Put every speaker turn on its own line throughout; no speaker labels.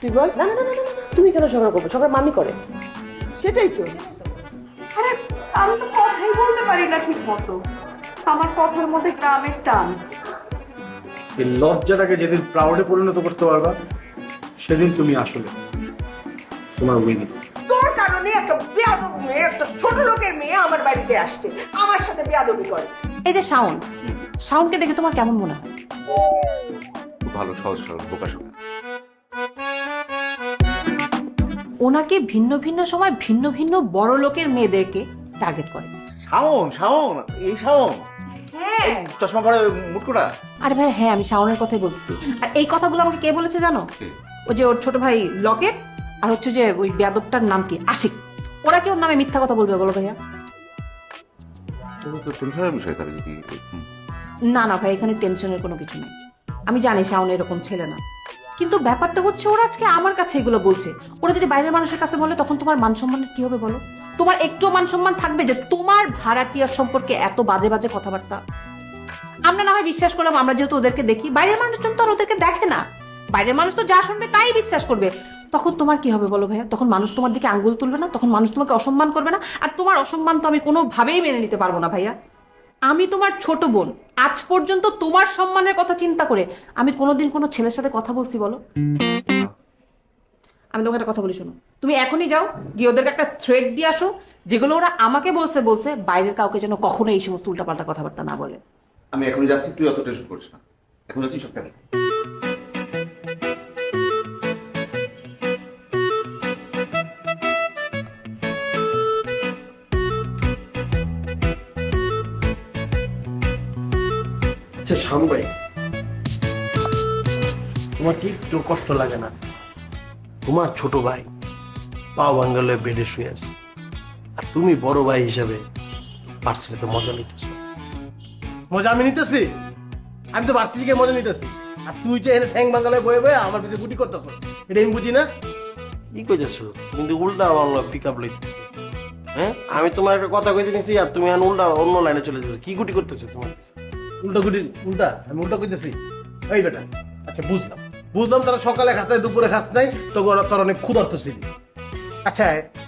তুই বল। না না না তুমি কেন ঝগড়া করব? ঝগড়া মামি করে। সেটাই তো।
আরে আমি তো কথাই বলতে পারি না ঠিক মতো আমার কথার মধ্যে গ্রামের টান।
এই লজ্জাটাকে যেদিন প্রাউডে পরিণত করতে পারবা সেদিন তুমি আসলে তোমার উইনি
তোর কারণে একটা বেয়াদব মেয়ে একটা ছোট লোকের মেয়ে আমার বাড়িতে আসছে। আমার সাথে বেয়াদবি করে।
এই যে শাওন শাওনকে দেখে তোমার কেমন মনে হয়?
ভালো সহজ সরল বোকা
ওনাকে ভিন্ন ভিন্ন সময় ভিন্ন ভিন্ন বড় লোকের মেয়েদেরকে টার্গেট করে।
শাওন শাওন এই শাওন।
হ্যাঁ।
চশমা পরে মুটকুটা।
আরে ভাই হ্যাঁ আমি শাওনের কথাই বলছি। আর এই কথাগুলো আমাকে কে বলেছে জানো? ওই যে ওর ছোট ভাই লকেট আর হচ্ছে যে ওই বেয়াদবটার নাম কি? আশিক। ওরা কি ওর নামে মিথ্যা কথা বলবে বলো ভাইয়া?
টেনশনের বিষয় তাহলে যদি
না না ভাই এখানে টেনশনের কোনো কিছু নেই। আমি জানি শাওন এরকম ছেলে না। কিন্তু ব্যাপারটা হচ্ছে ওরা আজকে আমার কাছে এগুলো বলছে। ওরা যদি বাইরের মানুষের কাছে বলে, তখন তোমার মান সম্মানের কি হবে বলো? তোমার একটু মান সম্মান থাকবে যে তোমার ভাড়াটিয়ার সম্পর্কে এত বাজে বাজে কথাবার্তা। আমরা না হয় বিশ্বাস করলাম, আমরা যেহেতু ওদেরকে দেখি, বাইরের মানুষজন তো আর ওদেরকে দেখে না। বাইরের মানুষ তো যা শুনবে তাই বিশ্বাস করবে। তখন তোমার কি হবে বলো ভাইয়া? তখন মানুষ তোমার দিকে আঙ্গুল তুলবে না, তখন মানুষ তোমাকে অসম্মান করবে না, আর তোমার অসম্মান তো আমি কোনোভাবেই মেনে নিতে পারব না ভাইয়া। আমি তোমার ছোট বোন। আজ পর্যন্ত তোমার সম্মানের কথা চিন্তা করে আমি কোনোদিন কোনো ছেলের সাথে কথা বলছি বলো? আমি তোমাকে একটা কথা বলি, শোনো। তুমি এখনই যাও, গিয়ে ওদেরকে একটা থ্রেড দিয়ে আসো, যেগুলো ওরা আমাকে বলছে বলছে, বাইরের কাউকে যেন কখনো এই সমস্ত উল্টাপাল্টা কথাবার্তা না বলে।
আমি এখনই যাচ্ছি, তুই অত টেনশন করিস না। এখন যাচ্ছি সব
তোমার কি একটু কষ্ট লাগে না? তোমার ছোট ভাই পাও বাঙ্গালে বেডে শুয়ে আছে। আর তুমি বড় ভাই হিসাবে ভার্সিটিতে মজা নিতেছো। মজা আমি নিতেছি? আমি তো ভার্সিটিকে মজা নিতেছি। আর তুই যে এখানে ঠ্যাং বাঙ্গালে বয়ে বয়ে আমার পিছনে গুটি করতেছ এটা আমি বুঝি না? কি কইতেছো? কিন্তু উল্টা আমার পিক আপ লইতেছো হ্যাঁ? আমি তোমার একটা কথা কইতে নিছি আর তুমি এখন উল্টা অন্য লাইনে চলে যাচ্ছ কি গুটি করতেছো তোমার উল্টা গুটি উল্টা আমি উল্টা কইতেছি। এই বেটা আচ্ছা বুঝলাম। বুঝলাম তোরা সকালে খাস নাই দুপুরে খাস নাই তো তোর অনেক ক্ষুধার্ত ছিলি। আচ্ছা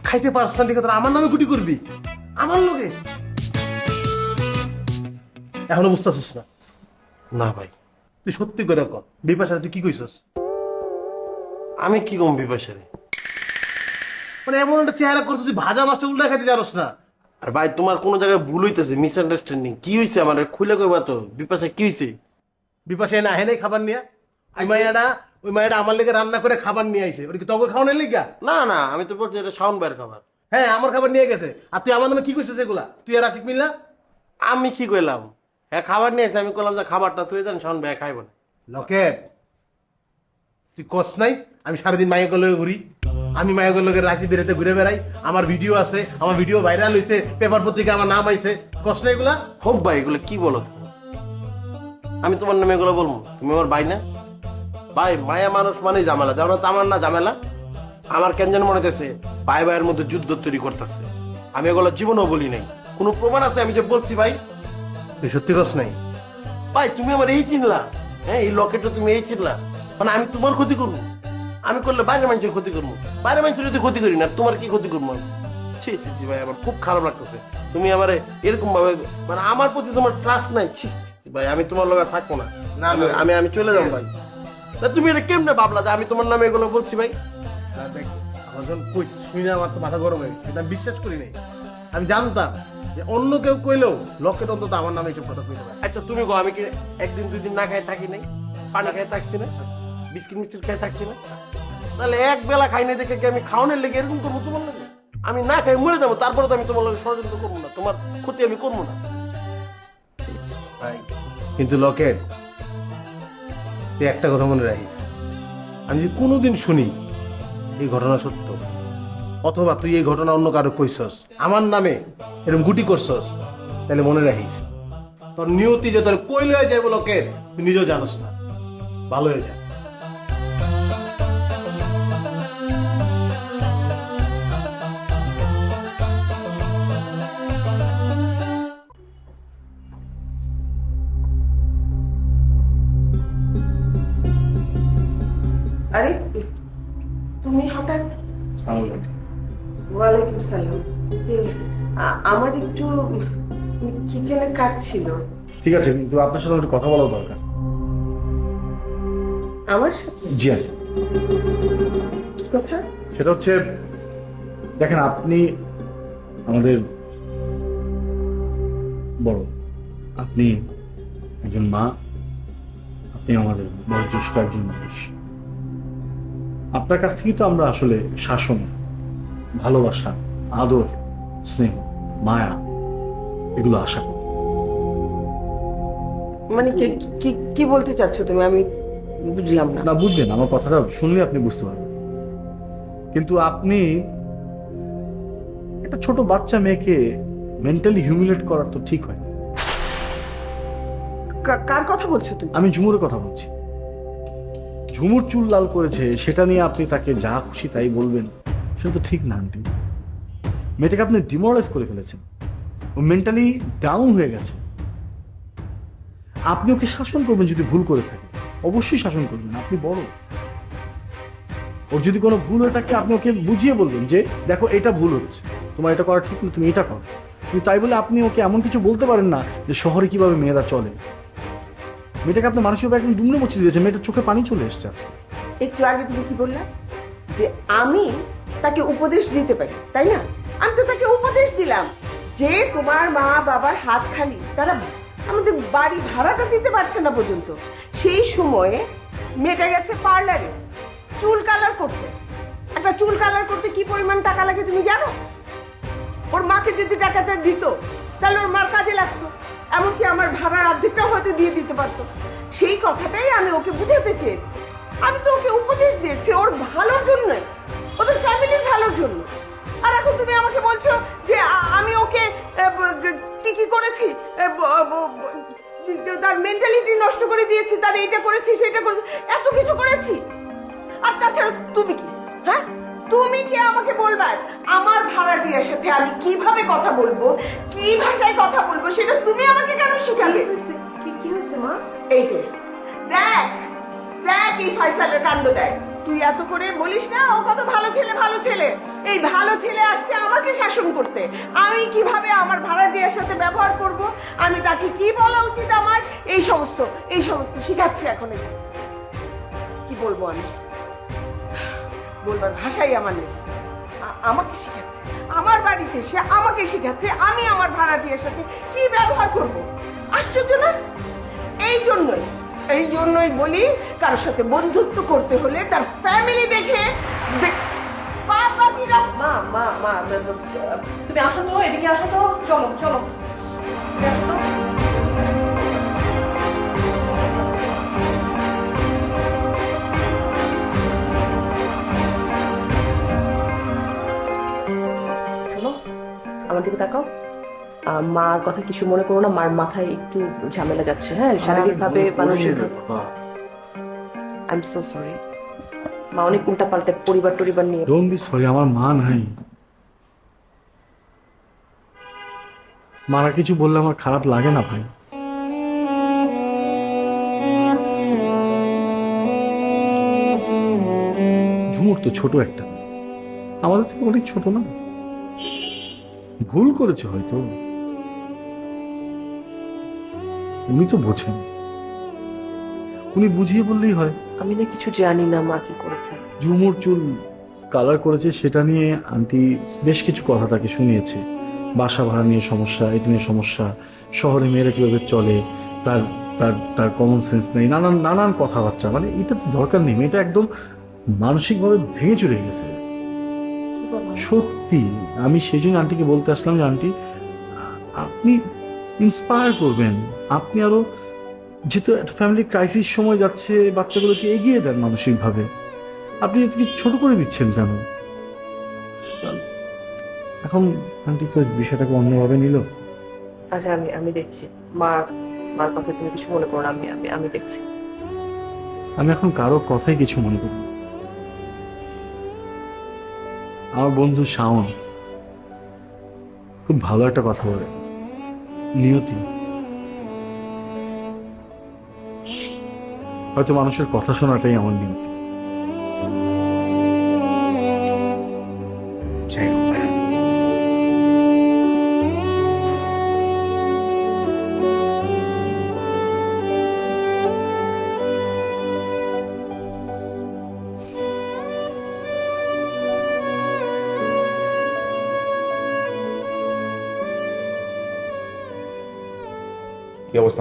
খাইতে পারছ না ঠিক তোরা আমার নামে গুটি করবি? আমার লোকে এখনও বুঝতেছিস না? না ভাই। তুই সত্যি করে কর বিপাশা তুই কি কইছস? আমি কি কম বিপাশারে? মানে এমন একটা চেহারা করছিস ভাজা মাছটা উল্টা খাইতে জানোস না। আর ভাই তোমার কোন জায়গায় ভুল হইতেছে মিস মিসআন্ডারস্ট্যান্ডিং কি হইছে আমার? খুলে কইবা তো বিপাশে কি হইছে? বিপাশা না হেনে খাবার নিয়ে। ওই মাইয়াটা ওই মাইয়াটা আমার লেগে রান্না করে খাবার নিয়ে আইছে। ওটা কি তখন খাওয়ানোর লেগা? না না আমি তো বলছি এটা শাওন ভাইয়ের খাবার। হ্যাঁ আমার খাবার নিয়ে গেছে। আর তুই আমার নামে কি কইছিস এগুলা? তুই আর আশিক মিল্লা? আমি কি কইলাম? হ্যাঁ খাবার নিয়ে আমি কইলাম যে খাবারটা তুই জান শাওন ভাই খাইব না। লকেট তুই কস নাই? আমি সারাদিন মায়ের লগে ঘুরি। আমি মায়ের লগে রাতে বেরোতে ঘুরে বেড়াই। আমার ভিডিও আছে আমার ভিডিও ভাইরাল হয়েছে পেপার পত্রিকা আমার নাম আইছে। না এগুলা? হোক ভাই এগুলো কি বলো? আমি তোমার নামে এগুলো বলব। তুমি আমার ভাই না? ভাই মায়া মানুষ মানে ঝামেলা। যেমন তো আমার না ঝামেলা? আমার কেন যেন মনে হইতেছে ভাই ভাইয়ের মধ্যে যুদ্ধ তৈরি করতেছে। আমি এগুলো জীবনেও বলি নাই। কোনো প্রমাণ আছে? আমি যে বলছি ভাই। তুই সত্যি কস নাই? ভাই তুমি আমার এই চিনলা। হ্যাঁ এই লকেটটা তুমি এই চিনলা। মানে আমি তোমার ক্ষতি করব। আমি করলে বাইরের মানুষের ক্ষতি করব। বাইরের মানুষের যদি ক্ষতি করি না তোমার কি ক্ষতি করব আমি? ছি ছি ছি ভাই আমার খুব খারাপ লাগতেছে। তুমি আমার এরকম ভাবে মানে আমার প্রতি তোমার ট্রাস্ট নাই। ছি ভাই আমি তোমার লগে থাকব না। আমি- আমি চলে যাব ভাই। তুমি এটা কেমনে ভাবলা যে আমি তোমার নামে এগুলো বলছি ভাই? আমার শুনে আমার তো মাথা গরম হয়ে। আমি বিশ্বাস করি নাই। আমি জানতাম যে অন্য কেউ কইলেও লকেট অন্তত আমার নামে এইসব কথা কইতে পারে। আচ্ছা তুমি গো আমি কি একদিন দুই দিন না খাই থাকি নাই? পানি খাই থাকছি না? বিস্কিট মিস্কিট খাই থাকছি না? তাহলে এক বেলা খাই নাই দেখে কি আমি খাওয়ানোর লেগে এরকম করব তোমার লাগে? আমি না খাই মরে যাব, তারপরে তো আমি তোমার লগে ষড়যন্ত্র করব না, তোমার ক্ষতি আমি করব না। কিন্তু লকেট, তুই একটা কথা মনে রাখিস। আমি যদি কোনোদিন শুনি এই ঘটনা সত্য, অথবা তুই এই ঘটনা অন্য কারও কইছস, আমার নামে এরকম গুটি করছস, তাহলে মনে রাখিস, তোর নিয়তি যে তোর কইল যায় লোকের তুই নিজেও জানস না, ভালো হয়ে যা।
আমার একটু কিচেনে কাজ ছিল।
ঠিক আছে কিন্তু আপনার সাথে একটু কথা বলা দরকার।
আমার সাথে?
জি আন্টি।
কি কথা?
সেটা হচ্ছে দেখেন আপনি আমাদের বড় আপনি একজন মা আপনি আমাদের বয়োজ্যেষ্ঠ একজন মানুষ। আপনার কাছ থেকেই তো আমরা আসলে শাসন ভালোবাসা আদর স্নেহ মায়া এগুলো আশা করি।
মানে কি কি- কি বলতে চাচ্ছ তুমি? আমি বুঝলাম না।
না বুঝবেন আমার কথাটা শুনলে আপনি বুঝতে পারবেন। কিন্তু আপনি একটা ছোট বাচ্চা মেয়েকে মেন্টালি হিউমিলেট করার তো ঠিক হয়
কার কথা বলছো তুমি?
আমি ঝুমুরের কথা বলছি। ঝুমুর চুল লাল করেছে সেটা নিয়ে আপনি তাকে যা খুশি তাই বলবেন সেটা তো ঠিক না আন্টি। মেয়েটাকে আপনি ডিমোরালাইজ করে ফেলেছেন। ও মেন্টালি ডাউন হয়ে গেছে। আপনি ওকে শাসন করবেন যদি ভুল করে থাকে। অবশ্যই শাসন করবেন, আপনি বড়। ওর যদি কোনো ভুল হয়ে থাকে, আপনি ওকে বুঝিয়ে বলবেন যে, দেখো, এটা ভুল হচ্ছে। তোমার এটা করা ঠিক না, তুমি এটা করো। কিন্তু তাই বলে আপনি ওকে এমন কিছু বলতে পারেন না যে, শহরে কীভাবে মেয়েরা চলে? মেয়েটাকে আপনি মানসিকভাবে একদম দুমড়ে মুছে দিয়েছে মেয়েটার চোখে পানি চলে এসছে আজকে।
একটু আগে তুমি কি বললা? যে আমি তাকে উপদেশ দিতে পারি, তাই না? আমি তো তাকে উপদেশ দিলাম যে তোমার মা বাবার হাত খালি, তারা আমাদের বাড়ি ভাড়াটা দিতে পারছে না পর্যন্ত। সেই সময়ে মেয়েটা গেছে পার্লারে চুল কালার করতে। একটা চুল কালার করতে কি পরিমাণ টাকা লাগে তুমি জানো? ওর মাকে যদি টাকাটা দিত, তাহলে ওর মার কাজে লাগতো, এমনকি আমার ভাড়ার অর্ধেকটাও হয়তো দিয়ে দিতে পারতো। সেই কথাটাই আমি ওকে বুঝাতে চেয়েছি। আমি তো ওকে উপদেশ দিয়েছি, ওর ভালোর জন্যই। ওদের ফ্যামিলির ভালোর জন্য। আর এখন তুমি আমাকে বলছো যে আমি ওকে কি কি করেছি? তার মেন্টালিটি নষ্ট করে দিয়েছি তার এইটা করেছি সেটা করেছি এত কিছু করেছি। আর তাছাড়া তুমি কি? হ্যাঁ? তুমি কি আমাকে বলবার আমার ভাড়াটিয়ার সাথে আমি কীভাবে কথা বলব? কি ভাষায় কথা বলব? সেটা তুমি আমাকে কেন শেখাবে? কি কি হয়েছে মা? এই যে দেখ দেখ এই ফয়সালের কাণ্ড দেখ। তুই এত করে বলিস না, ও কত ভালো ছেলে ভালো ছেলে। এই ভালো ছেলে আসছে আমাকে শাসন করতে। আমি কীভাবে আমার ভাড়াটিয়ার সাথে ব্যবহার করব? আমি তাকে কি বলা উচিত আমার? এই সমস্ত এই সমস্ত শিখাচ্ছি এখন এটা। কি বলব আমি? বলবার ভাষাই আমার নেই। আমাকে শেখাচ্ছে। আমার বাড়িতে সে আমাকে শেখাচ্ছে আমি আমার ভাড়াটিয়ার সাথে কি ব্যবহার করব। আশ্চর্য না? এই জন্যই এই জন্যই বলি, কারোর সাথে বন্ধুত্ব করতে হলে তার ফ্যামিলি দেখে মা মা মা
তুমি আসো তো, এদিকে আসো তো। চলো। চলো।
আমার দিকে তাকাও। মার কথা কিছু মনে করো না মার মাথায় একটু ঝামেলা যাচ্ছে হ্যাঁ? শারীরিকভাবে মানসিক আই এম সো সরি মা অনেক উল্টা পাল্টে পরিবার টরিবার নিয়ে
ডোন্ট বি সরি আমার মা নাই। মারা কিছু বললে আমার খারাপ লাগে না ভাই। ঝুমুর তো ছোট একটা। আমাদের থেকে অনেক ছোট না? ভুল করেছে হয়তো। উনি তো বোঝেন। উনি বুঝিয়ে বললেই হয়।
আমি না কিছু জানি না মা কি করেছে।
ঝুমুর চুল কালার করেছে সেটা নিয়ে আন্টি বেশ কিছু কথা তাকে শুনিয়েছে। বাসা ভাড়া নিয়ে সমস্যা এটা নিয়ে সমস্যা শহরে মেয়েরা কীভাবে চলে তার তার তার কমন সেন্স নেই নানান নানান কথাবার্তা। মানে এটা তো দরকার নেই মেয়েটা একদম মানসিকভাবে ভেঙে চলে গেছে। সত্যি আমি সেই জন্য আন্টিকে বলতে আসলাম যে আন্টি আপনি ইন্সপায়ার করবেন। আপনি আরও যেহেতু একটা ফ্যামিলি ক্রাইসিস সময় যাচ্ছে বাচ্চাগুলোকে এগিয়ে দেন মানসিকভাবে। আপনি এটাকে ছোট করে দিচ্ছেন কেন? এখন আন্টি তো বিষয়টাকে অন্যভাবে নিল।
আচ্ছা আমি আমি দেখছি। মা মার কথা তুমি কিছু মনে করো না আমি আমি আমি দেখছি।
আমি এখন কারও কথাই কিছু মনে করি আমার বন্ধু শাওন খুব ভালো একটা কথা বলে। নিয়তি। হয়তো মানুষের কথা শোনাটাই আমার নিয়তি।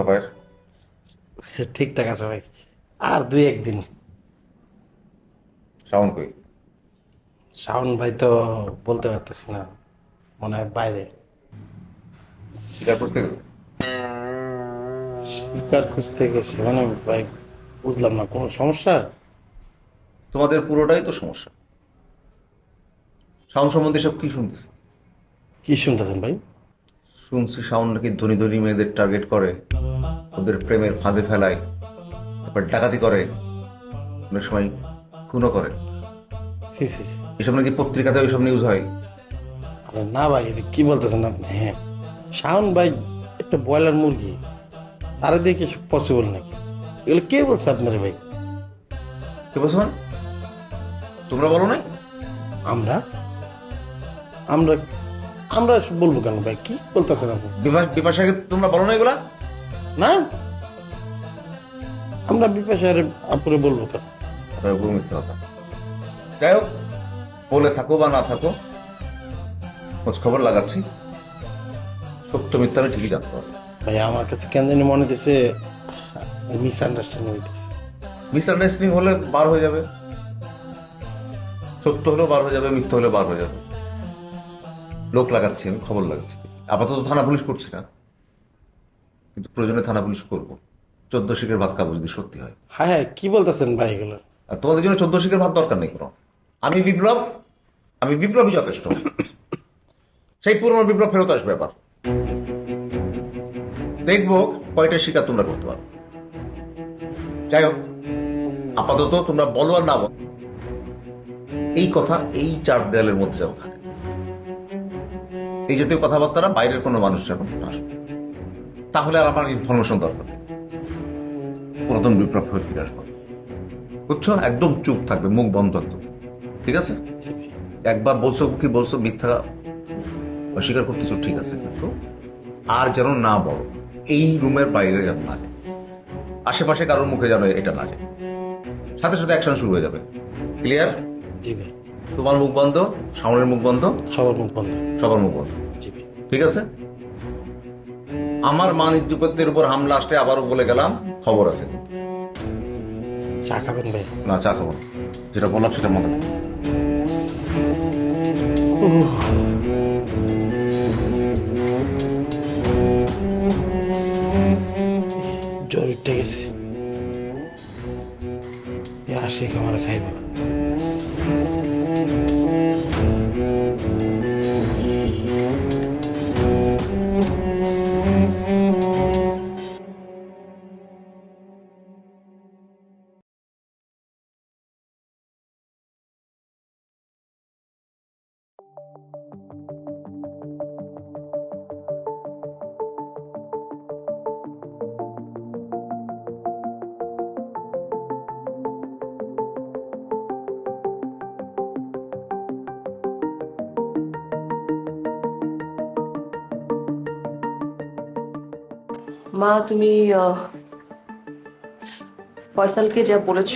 অবস্থা
ঠিকঠাক আছে ভাই। আর দুই একদিন।
শাওন কই?
শাওন ভাই তো বলতে পারতেছি না মনে হয় বাইরে।
শিকার গেছে?
শিকার খুঁজতে গেছে মানে ভাই বুঝলাম না কোনো সমস্যা?
তোমাদের পুরোটাই তো সমস্যা। শাওন সম্বন্ধে সব কি শুনতেছে?
কি শুনতেছেন ভাই?
শুনছি শাওন নাকি ধনী ধনী মেয়েদের টার্গেট করে। ওদের প্রেমের ফাঁদে ফেলায় তারপর ডাকাতি করে অনেক সময় খুনও করে। এসব নাকি পত্রিকাতে ওইসব নিউজ হয়?
আরে না ভাই এটা কি বলতেছেন আপনি? হ্যাঁ। শাওন ভাই একটা ব্রয়লার মুরগি তারা দিয়ে কি পসিবল নাকি? এগুলো কে বলছে আপনার ভাই?
কে বলছো মানে? তোমরা বলো নাই?
আমরা? আমরা আমরা বলব কেন ভাই? কি বলতেছেন আপনি?
বিপাশ বিপাশাকে তোমরা বলো না এগুলা?
না? আমরা বিপাশার আপুরে বলব কেন?
আপনার উপর মিথ্যা কথা। যাই হোক বলে থাকো বা না থাকো খোঁজ খবর লাগাচ্ছি। সত্য মিথ্যা আমি ঠিকই জানতে পারব।
ভাই আমার কাছে কেন জানি মনে হচ্ছে মিস আন্ডারস্ট্যান্ডিং হইতেছে।
মিসআন্ডারস্ট্যান্ডিং হলে বার হয়ে যাবে। সত্য হলেও বার হয়ে যাবে মিথ্যা হলে বার হয়ে যাবে। লোক লাগাচ্ছি আমি খবর লাগাচ্ছি। আপাতত থানা পুলিশ করছি না। কিন্তু প্রয়োজনে থানা পুলিশ করব। চোদ্দ শিখের ভাত খাব যদি সত্যি হয়।
হ্যাঁ হ্যাঁ কি বলতেছেন ভাই এগুলো?
আর তোমাদের জন্য চোদ্দ শিখের ভাত দরকার নেই কোনো। আমি বিপ্লব আমি বিপ্লবই যথেষ্ট। সেই পুরনো বিপ্লব ফেরত আসবে এবার দেখব কয়টা শিকার তোমরা করতে পারো। যাই হোক আপাতত তোমরা বলো আর না বলো। এই কথা এই চার দেয়ালের মধ্যে যেন থাকে। এই জাতীয় কথাবার্তারা বাইরের কোনো মানুষ যেন আসবে তাহলে আর আমার ইনফরমেশন দরকার পুরাতন বিপ্লব হয়ে ফিরে আসব। বুঝছ? একদম চুপ থাকবে মুখ বন্ধ একদম। ঠিক আছে? একবার বলছো কি বলছো মিথ্যা অস্বীকার করতেছো ঠিক আছে কিন্তু আর যেন না বলো এই রুমের বাইরে যেন না যায়। আশেপাশে কারোর মুখে যেন এটা না যায়। সাথে সাথে অ্যাকশন শুরু হয়ে যাবে। ক্লিয়ার
জি ভাই।
তোমার মুখ বন্ধ সামনের মুখ বন্ধ?
সবার মুখ বন্ধ।
সবার মুখ বন্ধ।
জি
ঠিক আছে? আমার মান ইজ্জতের উপর হামলা আসলে আবারও বলে গেলাম খবর আছে।
চা খাবেন ভাই।
না চা খাব যেটা বললাম সেটা মনে।
জ্বর উঠে গেছে। আসে আমার খাইব
মা, তুমি ফয়সালকে যা বলেছ,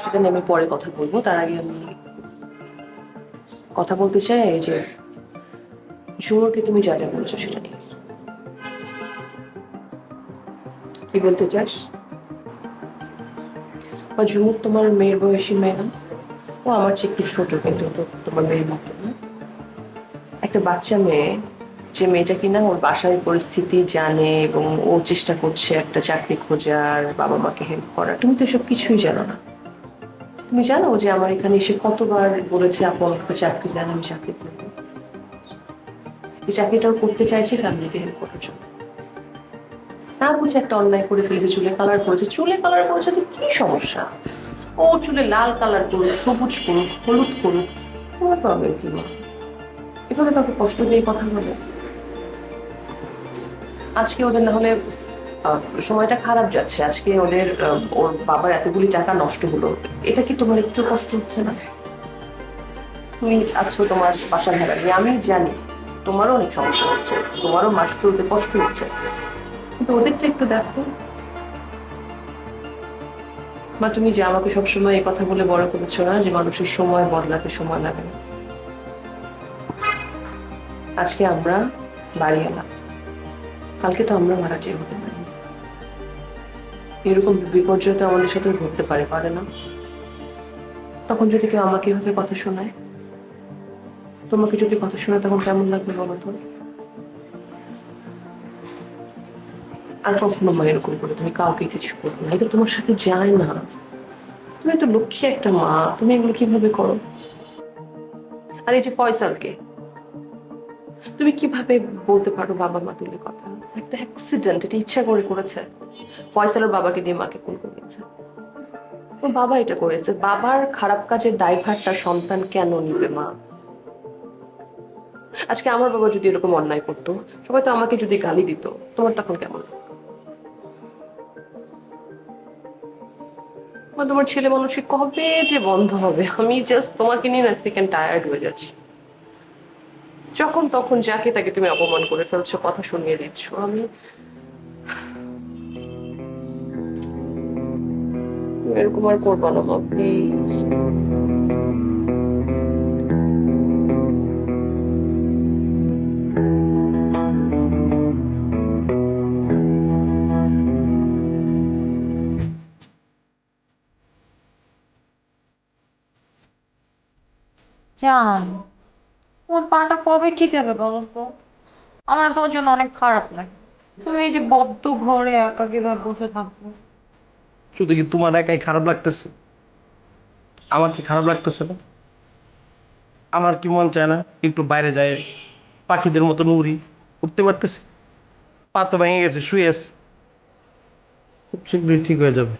সেটা নিয়ে আমি পরে কথা বলব। তার আগে আমি কথা বলতে চাই এই যে ঝুমুরকে তুমি যা যা বলেছ, সেটা নিয়ে।
কি বলতে চাস?
বা ঝুমুর তোমার মেয়ের বয়সী মেয়ে না ও আমার চেয়ে একটু ছোট, কিন্তু তোমার মেয়ের মতো না? একটা বাচ্চা মেয়ে যে মেয়েটা কিনা ওর বাসার পরিস্থিতি জানে এবং ও চেষ্টা করছে একটা চাকরি খোঁজার, বাবা মাকে হেল্প করার। তুমি তো এসব কিছুই জানো না। তুমি জানো যে আমার এখানে এসে কতবার বলেছে, আপু, আমাকে চাকরি দেন, আমি চাকরি করব এই চাকরিটাও করতে চাইছে ফ্যামিলিকে হেল্প করার জন্য। না বুঝে একটা অন্যায় করে ফেলেছে, চুলে কালার করেছে চুলে কালার করেছে তো কি সমস্যা? ও চুলে লাল কালার করুক সবুজ করুক হলুদ করুক তোমার প্রবলেম কি মা? এভাবে কাউকে কষ্ট দিয়ে কথা বলে আজকে ওদের না হলে সময়টা খারাপ যাচ্ছে। আজকে ওদের ওর বাবার এতগুলি টাকা নষ্ট হলো। এটা কি তোমার একটু কষ্ট হচ্ছে না? তুমি আছো তোমার বাসা ভাড়া নিয়ে আমি জানি তোমারও অনেক সমস্যা হচ্ছে। তোমারও মাস চলতে কষ্ট হচ্ছে। কিন্তু ওদেরটা একটু দেখো। বা তুমি যে আমাকে সবসময় এই কথা বলে বড় করেছ না, যে মানুষের সময় বদলাতে সময় লাগে না। আজকে আমরা বাড়ি এলাম। কালকে তো আমরা মারা যেয়ে হতে পারি এরকম বিপর্যয় তো আমাদের সাথে ঘটতে পারে পারে না? তখন যদি কেউ আমাকে এভাবে কথা শোনায়, তোমাকে যদি কথা শোনায়, তখন কেমন লাগবে বলো তো? আর কখনো মা এরকম করে, তুমি কাউকে কিছু করবে না। এটা তোমার সাথে যায় না। তুমি তো লক্ষ্মী একটা মা, তুমি এগুলো কীভাবে করো? আর এই যে ফয়সালকে তুমি কীভাবে বলতে পারো বাবা মা তুলে কথা? একটা অ্যাক্সিডেন্ট এটা ইচ্ছা করে করেছে। ফয়সালের বাবাকে দিয়ে মাকে খুন করিয়েছে। ওর বাবা এটা করেছে। বাবার খারাপ কাজের দায়ভারটা সন্তান কেন নিবে মা? আজকে আমার বাবা যদি এরকম অন্যায় করতো, সবাই তো আমাকে যদি গালি দিত, তোমার তখন কেমন? তোমার ছেলে মানুষের কবে যে বন্ধ হবে? আমি জাস্ট তোমাকে নিয়ে না সেকেন্ড টায়ার্ড হয়ে যাচ্ছি। যখন তখন যাকে তাকে তুমি অপমান করে ফেলছো, কথা শুনিয়ে দিচ্ছ। আমি এরকম আর করব না
তোমার পাটা কবে ঠিক হবে বলো তো? আমার তোমার জন্য অনেক খারাপ লাগে। তুমি এই যে বদ্ধ ঘরে একা কীভাবে বসে থাকব
শুধু কি তোমার একাই খারাপ লাগতেছে? আমার কি খারাপ লাগতেছে না? আমার কি মন চায় না একটু বাইরে যায় পাখিদের মতন উড়ি উঠতে পারতেছি? পা তো ভেঙে গেছে শুয়ে আছে। খুব শীঘ্রই ঠিক হয়ে যাবে।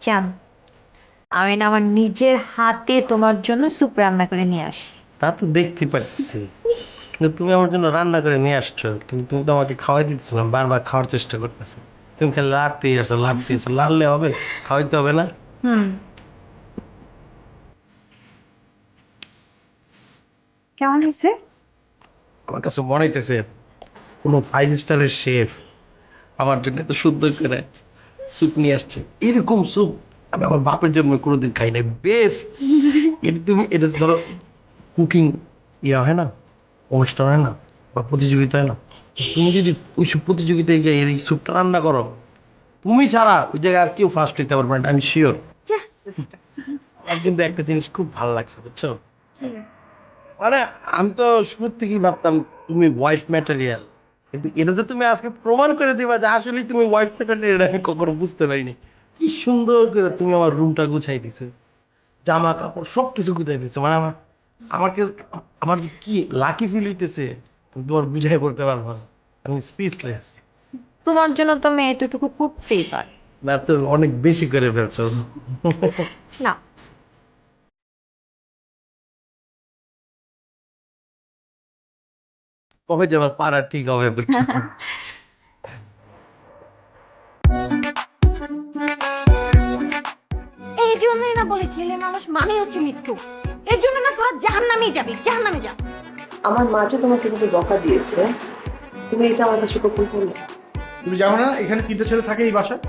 চান আমি না আমার নিজের হাতে তোমার জন্য স্যুপ রান্না করে নিয়ে আসছি।
তা তো দেখতে পাচ্ছি। কিন্তু তুমি আমার জন্য রান্না করে নিয়ে আসছো কিন্তু তুমি তো আমাকে খাওয়াই দিচ্ছ না বারবার খাওয়ার চেষ্টা করতেছো। তুমি খালি লাড়তেই আসো লাড়তেই আসো লাড়লে হবে খাওয়াইতে হবে না?
হুম। কেমন হয়েছে?
আমার কাছে মনে হইতেছে কোনো ফাইভ স্টারের শেফ আমার জন্য তো সুন্দর করে স্যুপ নিয়ে আসছে। এরকম স্যুপ আমি আমার বাপের জন্য কোনোদিন খাই নাই। বেশ! এটা তুমি এটা ধরো কুকিং ইয়া হয় না অনুষ্ঠান হয় না বা প্রতিযোগিতা হয় না। তুমি যদি ওই সব প্রতিযোগিতায় গিয়ে এই স্যুপটা রান্না করো তুমি ছাড়া ওই জায়গায় আর কেউ ফার্স্ট হইতে পারবে না আমি শিওর আমার কিন্তু একটা জিনিস খুব ভালো লাগছে বুঝছ? মানে আমি তো শুরুর থেকেই ভাবতাম তুমি হোয়াইট ম্যাটেরিয়াল কিন্তু এটা তো তুমি আজকে প্রমাণ করে দিবা যে আসলে তুমি হোয়াইট ম্যাটেরিয়াল আমি কখনো বুঝতে পারিনি। কি সুন্দর করে তুমি আমার রুমটা গুছাই দিছো জামা কাপড় সব কিছু গুছাই দিছো মানে আমার আমাকে আমার কি লাকি ফিল হইতেছে? তোমার বুঝাই বলতে পারব না। আমি স্পিচলেস
তোমার জন্য তো আমি এতটুকু করতেই পারি।
না তো অনেক বেশি করে ফেলছো।
না।
কবে যে আমার পাড়া ঠিক হবে
এই জন্যই না বলে ছেলে মানুষ মানে হচ্ছে মৃত্যু এর জন্য না তোরা জাহান নামেই যাবি জাহান নামে যা।
আমার মা যে তোমাকে কিন্তু বকা দিয়েছে তুমি এটা আমার কাছে কখন করলে।
তুমি জানো না এখানে তিনটে ছেলে থাকে এই বাসায়।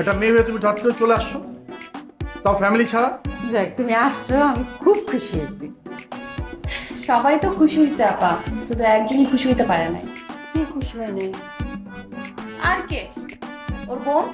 একটা মেয়ে হয়ে তুমি হঠাৎ করে চলে আসছো। তাও ফ্যামিলি ছাড়া।
যাক তুমি আসছো আমি খুব খুশি হয়েছি।
সবাই তো খুশি হয়েছে আপা। শুধু একজনই খুশি হইতে পারে না
কি খুশি হয় নাই?
আর কে? ওর বোন?